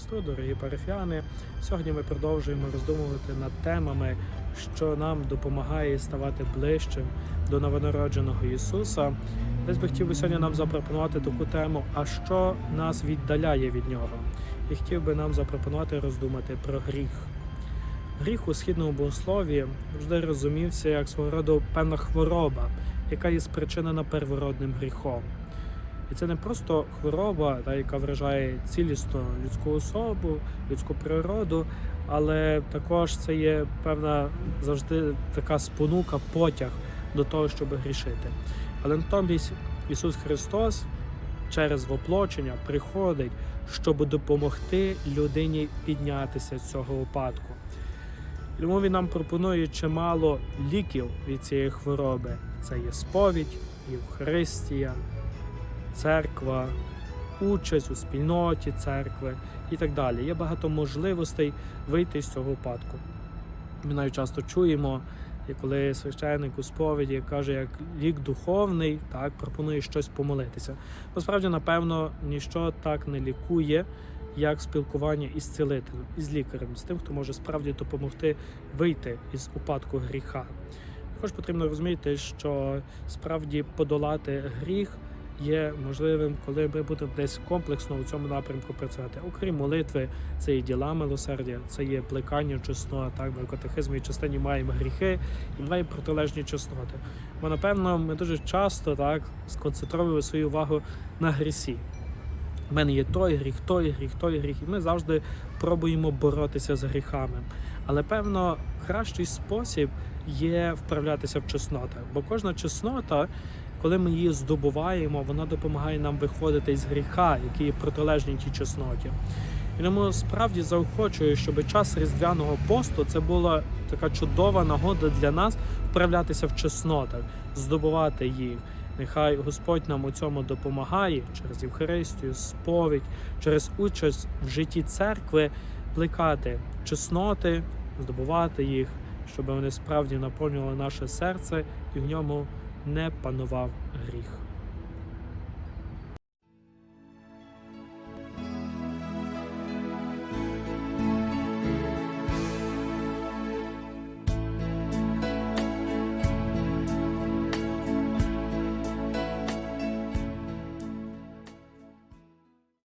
Христу, дорогі парафіяни. Сьогодні ми продовжуємо роздумувати над темами, що нам допомагає ставати ближчим до новонародженого Ісуса. Десь би хотів би сьогодні нам запропонувати таку тему, а що нас віддаляє від нього? І хотів би нам запропонувати роздумати про гріх. Гріх у східному богослові завжди розумівся як свого роду певна хвороба, яка є спричинена первородним гріхом. І це не просто хвороба, та, яка вражає цілісно людську особу, людську природу, але також це є певна завжди така спонука, потяг до того, щоб грішити. Але натомість Ісус Христос через воплочення приходить, щоб допомогти людині піднятися з цього випадку. Тому він нам пропонує чимало ліків від цієї хвороби. Це є сповідь, Євхаристія, церква, участь у спільноті церкви і так далі. Є багато можливостей вийти з цього випадку. Ми навіть часто чуємо, коли священник у сповіді каже, як лік духовний, так пропонує щось помолитися. Насправді, напевно, ніщо так не лікує, як спілкування із цілителем, із лікарем, з тим, хто може справді допомогти вийти із упадку гріха. Також потрібно розуміти, що справді подолати гріх є можливим, коли ми будемо десь комплексно у цьому напрямку працювати. Окрім молитви, це і діла милосердя, це є плекання чесноти. Так, ми в катехизмі частині маємо гріхи і маємо протилежні чесноти. Бо напевно ми дуже часто так сконцентруємо свою увагу на грісі. У мене є той гріх, той гріх, той гріх, і ми завжди пробуємо боротися з гріхами. Але певно, кращий спосіб є вправлятися в чеснотах, бо кожна чеснота, коли ми її здобуваємо, вона допомагає нам виходити з гріха, який є протилежний тій чесноті. І тому справді заохочую, щоб час різдвяного посту це була така чудова нагода для нас вправлятися в чеснотах, здобувати їх. Нехай Господь нам у цьому допомагає через Євхаристію, сповідь, через участь в житті церкви плекати чесноти, здобувати їх, щоб вони справді наповнювали наше серце і в ньому не панував гріх.